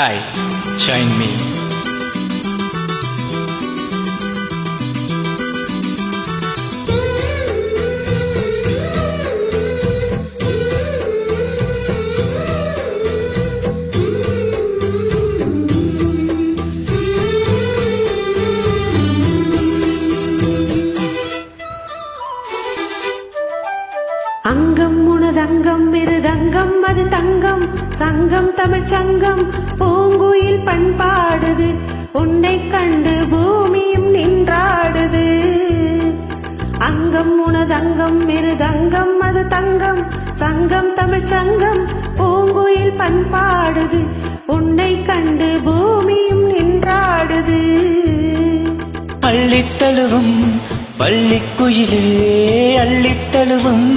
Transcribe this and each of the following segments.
Hi, join me. அங்கம் உனதங்கம் மிருதங்கம் அது தங்கம். சங்கம் தமிழ் சங்கம் பூங்குயில் பண்பாடுது. உன்னை கண்டு பூமியும் நின்றாடுது. அங்கம் உனதங்கம் மிருதங்கம் அது தங்கம். சங்கம் தமிழ் சங்கம் பூங்குயில் பண்பாடுது. உன்னை கண்டு பூமியும் நின்றாடுது. அள்ளித்தழுவும் பள்ளிக்குயிலே அள்ளித்தழுவும்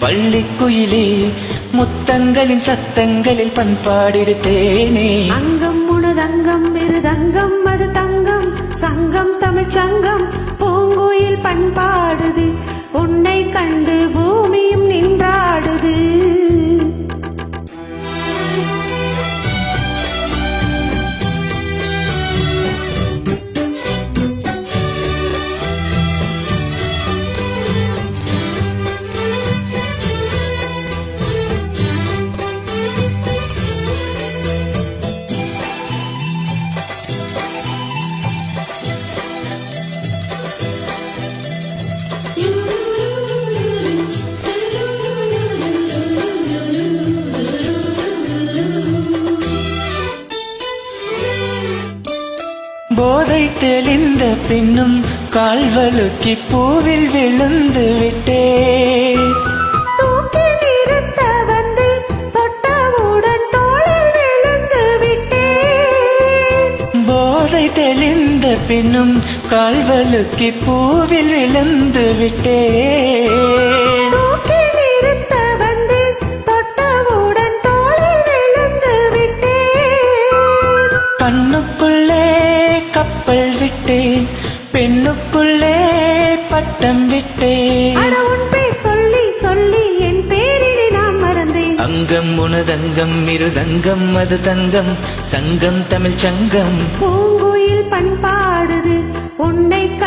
பள்ளிக்குயிலே முத்தங்களின் சத்தங்களில் பண்பாடிடுத்தேனே. அங்கம் உனதங்கம் மிருதங்கம் அது தங்கம். சங்கம் தமிழ் சங்கம் பூங்குயில் பண்பாடுது. உன்னை கண்டு தெளிந்த பின்னும் கால்வழுக்கி பூவில் விழுந்து விட்டே. தெளிந்த பின்னும் கால்வழுக்கி பூவில் விழுந்து விட்டே. பட்டம் விட்டேன். சொல்லி சொல்லி என் பேரினை நான் மறந்தேன். அங்கம் உனதங்கம் இருதங்கம் அது தங்கம். சங்கம் தமிழ் சங்கம். பூங்குயில் பண்பாடுது உன்னை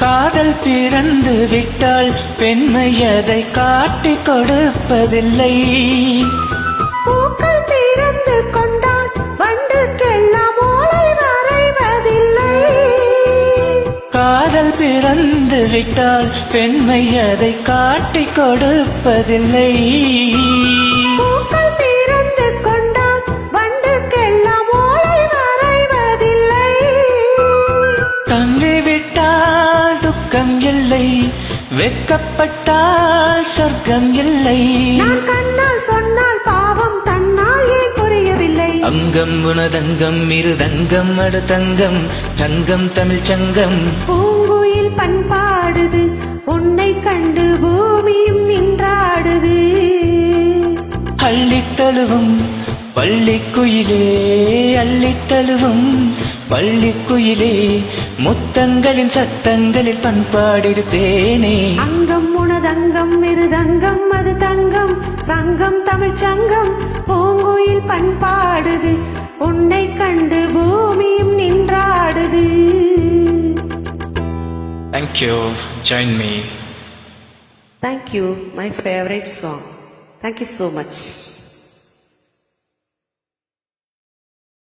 காதல் பிறந்து விட்டால் பெண்மை அதை காட்டிக் கொடுப்பதில்லை. பூக்கள் திறந்து கொண்டால் வண்டுக்கெல்லாம் ஓலை வரைவதில்லை. காதல் பிறந்து விட்டால் பெண்மை அதை காட்டிக் கொடுப்பதில்லை. பூக்கள் வெக்கப்பட்டால் சொர்க்கம் இல்லை. நான் கண்ணால் சொன்னால் பாவம் தன்னால் ஏன் புரியவில்லை? அங்கம் உனதங்கம் இருதங்கம் அடுத்தங்கம் சங்கம் தமிழ் சங்கம். பூங்குயில் பண்பாடுது உன்னை கண்டு பூமியும் நின்றாடுது. அள்ளித்தழுவும் பள்ளிக்குயிலே அள்ளித்தழுவும் பள்ளிக்குயிலே முத்தங்களின் சத்தங்களில் பண்பாடிடுத்தேனே அங்கம் உனதங்கம் மிருதங்கம் அது தங்கம். சங்கம் தமிழ் சங்கம் பூங்குயில் பண்பாடுது. உன்னை கண்டு பூமியும் நின்றாடுது. Thank you. Join me. Thank you my favourite song thank you so much